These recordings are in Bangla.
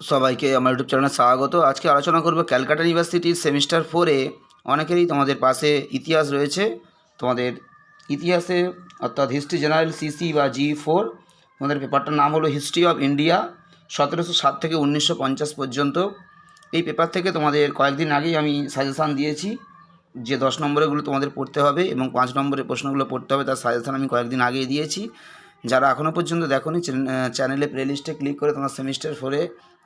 সবাইকে আমার ইউটিউব চ্যানেলে স্বাগত। আজকে আলোচনা করব ক্যালকাটা ইউনিভার্সিটির সেমিস্টার ফোরে অনেকেরই তোমাদের পাশে ইতিহাস রয়েছে। তোমাদের ইতিহাসে অর্থাৎ হিস্ট্রি জেনারেল সিসি বা জি ফোর তোমাদের পেপারটার নাম হলো হিস্ট্রি অফ ইন্ডিয়া সতেরোশো সাত থেকে উনিশশো পঞ্চাশ পর্যন্ত। এই পেপার থেকে তোমাদের কয়েকদিন আগেই আমি সাজেশান দিয়েছি যে দশ নম্বরেগুলো তোমাদের পড়তে হবে এবং পাঁচ নম্বরের প্রশ্নগুলো পড়তে হবে, তার সাজেশান আমি কয়েকদিন আগেই দিয়েছি। যারা এখনও পর্যন্ত দেখোনি চ্যানেলে প্লে লিস্টে ক্লিক করে তোমার সেমিস্টার ফোরে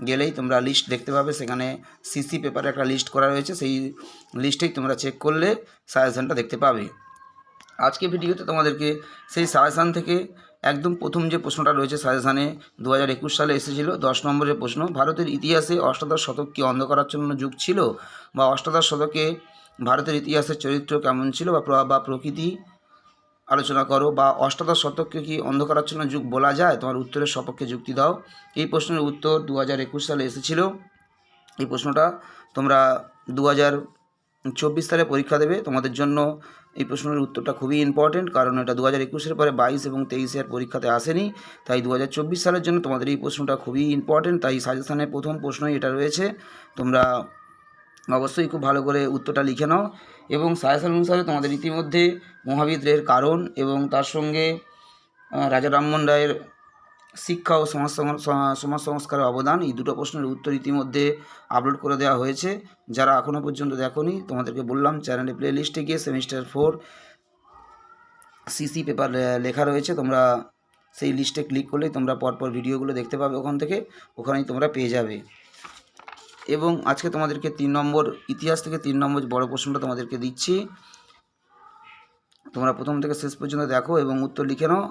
গেলেই তোমরা লিস্ট দেখতে পাবে। সেখানে সিসি পেপারে একটা লিস্ট করা রয়েছে। সেই লিস্টেই তোমরা চেক করলে সাজেশানটা দেখতে পাবে। আজকে ভিডিওতে তোমাদেরকে সেই সাজেশান থেকে একদম প্রথম যে প্রশ্নটা রয়েছে সাজেশানে দু হাজার একুশ সালে এসেছিল, দশ নম্বরের প্রশ্ন, ভারতের ইতিহাসে অষ্টাদশ শতক কি অন্ধকারাচ্ছন্ন যুগ ছিল? বা অষ্টাদশ শতকে ভারতের ইতিহাসের চরিত্র কেমন ছিল? বা প্রকৃতি আলোচনা করো বা অষ্টাদশ শতককে কি অন্ধকারাচ্ছন্ন যুগ বলা যায়? তোমার উত্তরের সপক্ষে যুক্তি দাও। এই প্রশ্নের উত্তর দু হাজার একুশ সালে এসেছিল। এই প্রশ্নটা তোমরা দু চব্বিশ সালে পরীক্ষা দেবে। তোমাদের জন্য এই প্রশ্নের উত্তরটা খুবই ইম্পর্টেন্ট কারণ এটা দু হাজার একুশের পরে বাইশ এবং তেইশের পরীক্ষাতে আসেনি। তাই দু হাজার চব্বিশ সালের জন্য তোমাদের এই প্রশ্নটা খুবই ইম্পর্টেন্ট তাই সাজেশানের প্রথম প্রশ্নই এটা রয়েছে। তোমরা অবশ্যই খুব ভালো করে উত্তরটা লিখে নাও এবং সাজেশন অনুসারে তোমাদের ইতিমধ্যে মহাবিদ্রের কারণ এবং তার সঙ্গে রাজা রামমোহন রায়ের শিক্ষা ও সমাজ সমাজ সংস্কারের অবদান, এই দুটো প্রশ্নের উত্তর ইতিমধ্যে আপলোড করে দেওয়া হয়েছে। যারা এখনও পর্যন্ত দেখোনি, তোমাদেরকে বললাম চ্যানেলে প্লে লিস্টে গিয়ে সেমিস্টার ফোর সিসি পেপার লেখা রয়েছে। তোমরা সেই লিস্টে ক্লিক করলেই তোমরা পরপর ভিডিওগুলো দেখতে পাবে ওখান থেকে, ওখানেই তোমরা পেয়ে যাবে। এবং আজকে তোমাদেরকে তিন নম্বর ইতিহাস থেকে তিন নম্বর বড় প্রশ্নটা তোমাদেরকে দিচ্ছি। তোমরা প্রথম থেকে শেষ পর্যন্ত দেখো এবং উত্তর লিখে নাও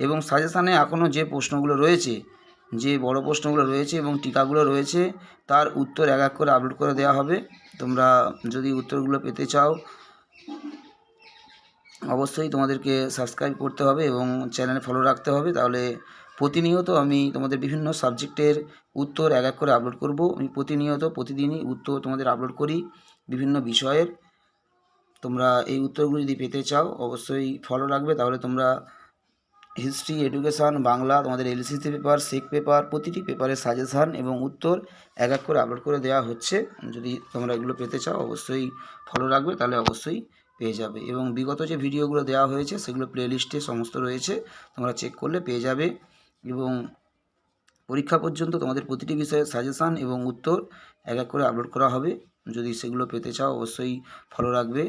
এবং সাজেশানে এখনও যে প্রশ্নগুলো রয়েছে, যে বড় প্রশ্নগুলো রয়েছে এবং টিকাগুলো রয়েছে, তার উত্তর এক এক করে আপলোড করে দেওয়া হবে। তোমরা যদি উত্তরগুলো পেতে চাও, অবশ্যই তোমাদেরকে সাবস্ক্রাইব করতে হবে এবং চ্যানেলে ফলো রাখতে হবে। তাহলে প্রতিনিয়ত আমি তোমাদের বিভিন্ন সাবজেক্টের উত্তর এক এক করে আপলোড করব। আমি প্রতিনিয়ত, প্রতিদিনই উত্তর তোমাদের আপলোড করি বিভিন্ন বিষয়ের। তোমরা এই উত্তরগুলো যদি পেতে চাও, অবশ্যই ফলো রাখবে। তাহলে তোমরা হিস্ট্রি এডুকেশান বাংলা, তোমাদের এলসিসি পেপার সেক পেপার প্রতিটি পেপারের সাজেশান এবং উত্তর এক এক করে আপলোড করে দেওয়া হচ্ছে। যদি তোমরা এগুলো পেতে চাও, অবশ্যই ফলো রাখবে, তাহলে অবশ্যই পেয়ে যাবে। এবং বিগত যে ভিডিওগুলো দেওয়া হয়েছে, সেগুলো প্লেলিস্টে সমস্ত রয়েছে। তোমরা চেক করলে পেয়ে যাবে। এবং পরীক্ষা পর্যন্ত তোমাদের প্রতিটি বিষয়ে সাজেশান এবং উত্তর এক এক করে আপলোড করা হবে। যদি সেগুলো পেতে চাও অবশ্যই ফলো রাখবে।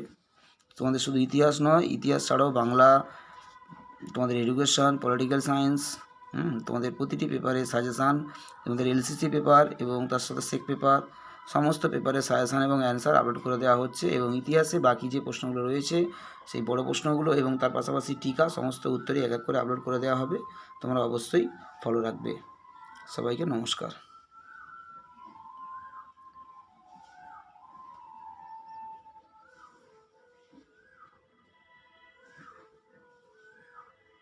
তোমাদের শুধু ইতিহাস নয়, ইতিহাস ছাড়াও বাংলা, তোমাদের এডুকেশান পলিটিক্যাল সায়েন্স হুম, তোমাদের প্রতিটি পেপারে সাজেশান তোমাদের এলসিসি পেপার এবং তার সাথে সেক পেপার সমস্ত পেপারে সাজেশান এবং অ্যান্সার আপলোড করে দেওয়া হচ্ছে এবং ইতিহাসে বাকি যে প্রশ্নগুলো রয়েছে, সেই বড় প্রশ্নগুলো এবং তার পাশাপাশি টিকা, সমস্ত উত্তরই এক এক করে আপলোড করে দেওয়া হবে। তোমরা অবশ্যই ফলো রাখবে। সবাইকে নমস্কার।